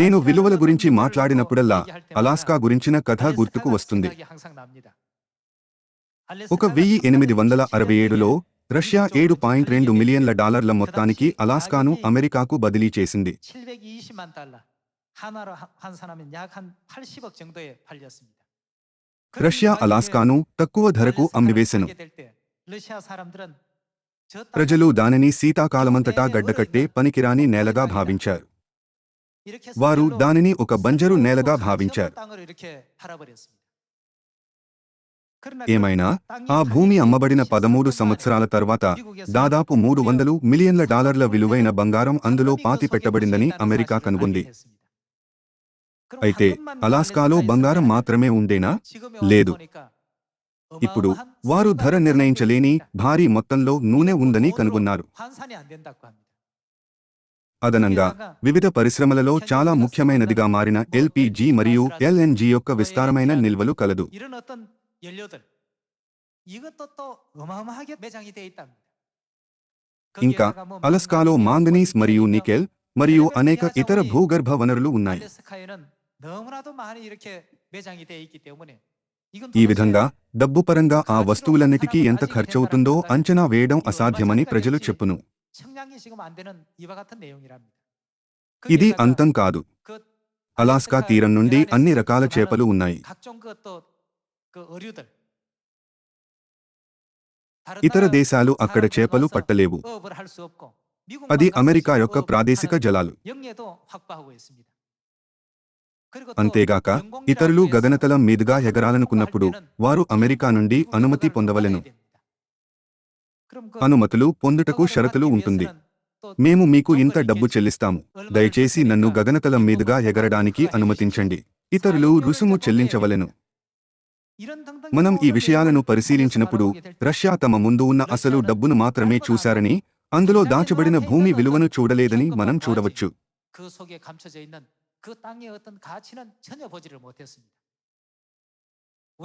నేను విలువల గురించి మాట్లాడినప్పుడల్లా అలాస్కా గురించిన కథ గుర్తుకు వస్తుంది. ఒక వెయ్యి ఎనిమిది వందల అరవై ఏడులో రష్యా ఏడు పాయింట్ రెండు మిలియన్ల డాలర్ల మొత్తానికి అలాస్కాను అమెరికాకు బదిలీ చేసింది. రష్యా అలాస్కాను తక్కువ ధరకు అమ్మివేశను. ప్రజలు దానిని శీతాకాలమంతటా గడ్డకట్టే పనికిరాని నేలగా భావించారు. వారు దానిని ఒక బంజరు నేలగా భావించారు ఏమైనా ఆ భూమి అమ్మబడిన పదమూడు సంవత్సరాల తర్వాత దాదాపు మూడు వందలు మిలియన్ల డాలర్ల విలువైన బంగారం అందులో పాతి పెట్టబడిందని అమెరికా కనుగొంది అయితే అలాస్కాలో బంగారం మాత్రమే ఉండేనా లేదు ఇప్పుడు వారు ధర నిర్ణయించలేని భారీ మొత్తంలో నూనె ఉందని కనుగొన్నారు అదనంగా వివిధ పరిశ్రమలలో చాలా ముఖ్యమైనదిగా మారిన ఎల్పిజి మరియు ఎల్ఎన్జి యొక్క విస్తారమైన నిల్వలు కలదు. ఇంకా అలస్కాలో మాంగనీస్ మరియు నికెల్ మరియు అనేక ఇతర భూగర్భ వనరులు ఉన్నాయి. ఈ విధంగా డబ్బు పరంగా ఆ వస్తువులన్నిటికీ ఎంత ఖర్చవుతుందో అంచనా వేయడం అసాధ్యమని ప్రజలు చెప్పును. ఇది అంతం కాదు అలాస్కా తీరం నుండి అన్ని రకాల చేపలు ఉన్నాయి ఇతర దేశాలు అక్కడ చేపలు పట్టలేవు అది అమెరికా యొక్క ప్రాదేశిక జలాలు అంతేగాక ఇతరులు గగనతలం మీదుగా ఎగరాలనుకున్నప్పుడు వారు అమెరికా నుండి అనుమతి పొందవలెను అనుమతులు పొందుటకు షరతులు ఉంటుంది. మేము మీకు ఇంత డబ్బు చెల్లిస్తాము. దయచేసి నన్ను గగనతలం మీదుగా ఎగరడానికి అనుమతించండి. ఇతరులు రుసుము చెల్లించవలెను. మనం ఈ విషయాలను పరిశీలించినప్పుడు రష్యా తమ ముందు ఉన్న అసలు డబ్బును మాత్రమే చూశారని అందులో దాచబడిన భూమి విలువను చూడలేదని మనం చూడవచ్చు.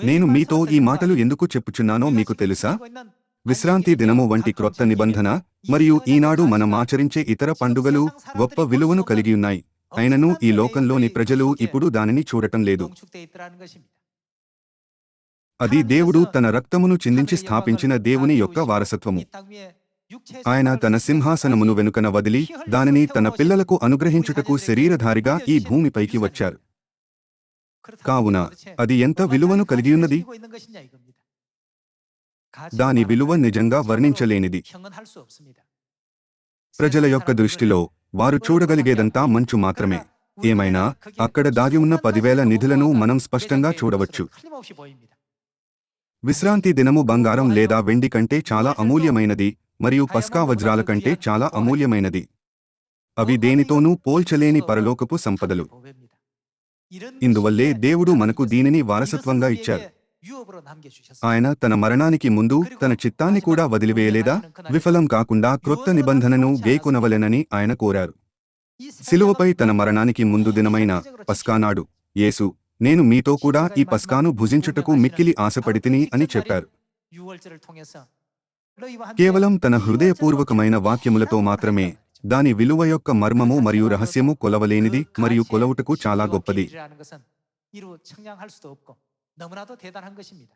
నేను మీతో ఈ మాటలు ఎందుకు చెప్పుచున్నానో మీకు తెలుసా? విశ్రాంతి దినము వంటి క్రొత్త నిబంధన మరియు ఈనాడు మనం ఆచరించే ఇతర పండుగలు గొప్ప విలువను కలిగి ఉన్నాయి. అయినను ఈ లోకంలోని ప్రజలు ఇప్పుడు దానిని చూడటం లేదు. అది దేవుడు తన రక్తమును చిందించి స్థాపించిన దేవుని యొక్క వారసత్వము. ఆయన తన సింహాసనమును వెనుకన వదిలి దానిని తన పిల్లలకు అనుగ్రహించుటకు శరీరధారిగా ఈ భూమిపైకి వచ్చారు. కావున అది ఎంత విలువను కలిగియున్నది దాని విలువ నిజంగా వర్ణించలేనిది. ప్రజల యొక్క దృష్టిలో వారు చూడగలిగేదంతా మంచు మాత్రమే. ఏమైనా అక్కడ దాగి ఉన్న పదివేల నిధులను మనం స్పష్టంగా చూడవచ్చు. విశ్రాంతి దినము బంగారం లేదా వెండి కంటే చాలా అమూల్యమైనది మరియు పస్కా వజ్రాల కంటే చాలా అమూల్యమైనది. అవి దేనితోనూ పోల్చలేని పరలోకపు సంపదలు. ఇందువల్లే దేవుడు మనకు దీనిని వారసత్వంగా ఇచ్చారు. ఆయన తన మరణానికి ముందు తన చిత్తాన్ని కూడా వదిలివేయలేదా? విఫలం కాకుండా క్రొత్త నిబంధనను గేకొనవలెనని ఆయన కోరారు. శిలువపై తన మరణానికి ముందు దినమైన పస్కానాడు యేసు నేను మీతో కూడా ఈ పస్కాను భుజించుటకు మిక్కిలి ఆశపడితిని అని చెప్పారు. కేవలం తన హృదయపూర్వకమైన వాక్యములతో మాత్రమే దాని విలువ యొక్క మర్మము మరియు రహస్యము కొలవలేనిది మరియు కొలవుటకు చాలా గొప్పది. 너무나도 대단한 것입니다.